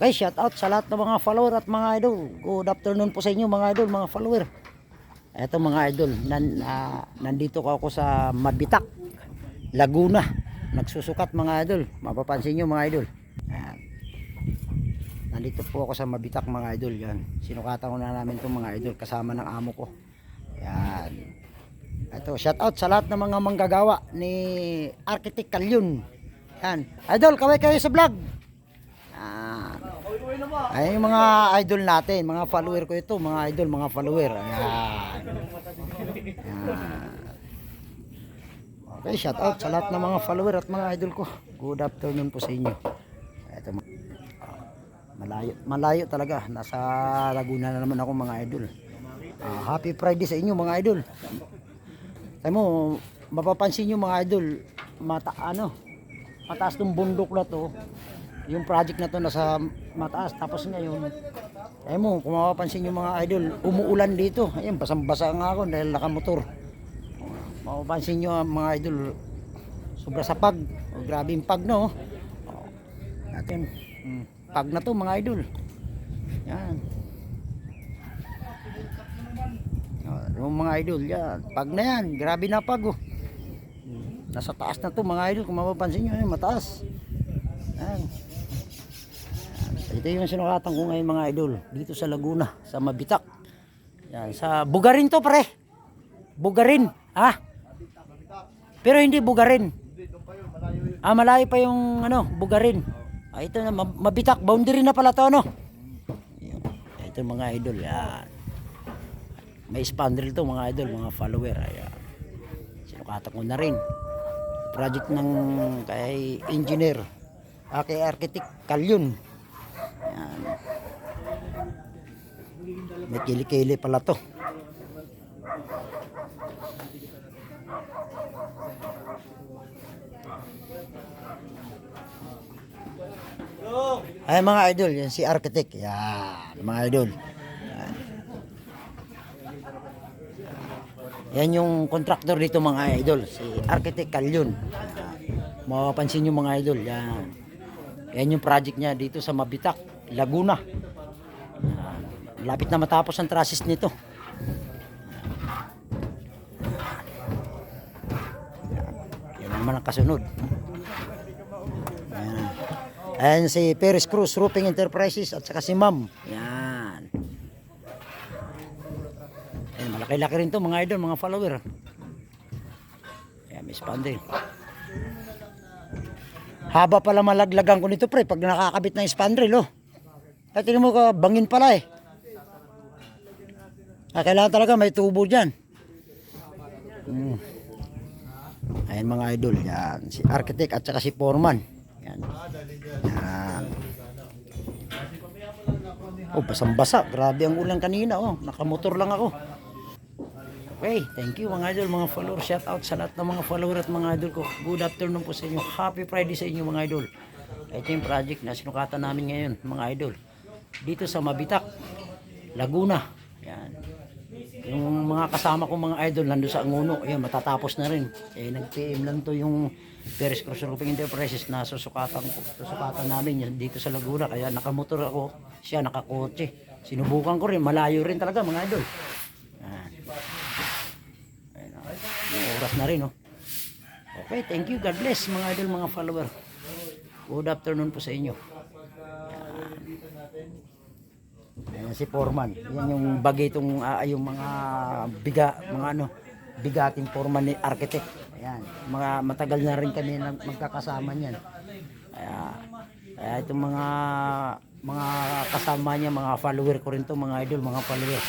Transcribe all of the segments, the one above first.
Okay, shout out sa lahat ng mga follower at mga idol. Good afternoon po sa inyo mga idol, mga follower. Eto mga idol, nan, ah, nandito ko ako sa Mabitak, Laguna. Nagsusukat mga idol. Mapapansin nyo mga idol. Ayan. Nandito po ako sa Mabitak mga idol. Yan. Sinukatan ko na namin itong mga idol kasama ng amo ko. Yan. Ito, shout out sa lahat ng mga manggagawa ni Architect Kalyun. Yan. Idol, kaway kayo sa vlog. Yan. Ay, yung mga idol natin, mga follower ko ito, mga idol, mga follower. Ayan. Ayan. Okay, shout out sa lahat ng mga follower at mga idol ko. Good afternoon po sa inyo. Ito, ma- malayo, malayo talaga. Nasa Laguna na naman ako mga idol. Ah, happy Friday sa inyo mga idol. Tayo mo, mapapansin nyo mga idol, mata, ano, mataas tong bundok na to. Yung project na to nasa mataas. Tapos ngayon, tayo mo, kung mapapansin nyo mga idol, umuulan dito. Ayun, basang-basa nga ako dahil nakamotor. Mapapansin nyo ah, mga idol, sobra sa pag. Oh, grabe yung pag no. Oh, natin, mm, pag na to mga idol. Yan. Oh, yung mga idol, yan. Pag na yan, grabe na pag oh. Nasa taas na to mga idol, kung mapapansin nyo, yan, mataas. Yan. Ito yung sinukatan ko ngayon mga idol, dito sa Laguna, sa Mabitak. Yan, sa Bugarin to pre. Bugarin, ha? Pero hindi Bugarin. Ah, malayo pa yung ano, Bugarin. Ah, ito na, Ma- Mabitak, boundary na pala to, no? Ito mga idol, yan. May spandrel to mga idol, mga follower. Ayan. Sinukatan ko na rin. Project ng kay engineer, ah, kay architect Kalyun. Ayan. May kili-kili pala to. Ay mga idol, yan si architect. Yan, mga idol. Yan. Yung contractor dito mga idol, si Architect Kalyun. Mapapansin nyo mga idol, yan. Yan yung project niya dito sa Mabitak, Laguna. Lapit na matapos ang trasis nito. Yan naman ang kasunod. Yan. Ayan si Perez Cruz Roofing Enterprises at saka si Ma'am. Yan. Ayan, malaki-laki rin to mga idol, mga follower. Ayan, may spandel. Haba pala malaglagan ko nito pre pag nakakabit ng spandrel oh. At tingnan mo ka bangin pala eh. Ah, kailangan talaga may tubo diyan. Mm. Ayan mga idol, yan si architect at saka si foreman. Yan. Yan. Oh, basang-basa. Grabe ang ulan kanina oh. Nakamotor lang ako. Okay, thank you mga idol, mga follower. Shout out sa lahat ng mga follower at mga idol ko. Good afternoon po sa inyo. Happy Friday sa inyo mga idol. Ito yung project na sinukatan namin ngayon mga idol. Dito sa Mabitak, Laguna. Yan. Yung mga kasama ko mga idol nando sa Anguno, ayan matatapos na rin. Eh nag-PM lang to yung Perez Cruz Roofing Enterprises na susukatan ko. Susukatan namin yan dito sa Laguna kaya nakamotor ako, siya nakakotse. Sinubukan ko rin, malayo rin talaga mga idol. Yan. Ayun. Yung oras na rin, oh. Okay, thank you. God bless, mga idol, mga follower. Good afternoon po sa inyo. Ayan si Foreman. Yan yung bagitong ah, yung mga biga, mga ano, bigating Foreman ni architect. Ayan, mga matagal na rin kami magkakasama niyan. Kaya, kaya itong mga mga kasama niya, mga follower ko rin to, mga idol, mga follower.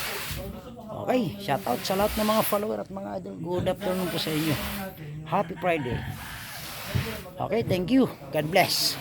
Okay, shout out sa lahat ng mga follower at mga idol. Good afternoon po sa inyo. Happy Friday. Okay, thank you. God bless.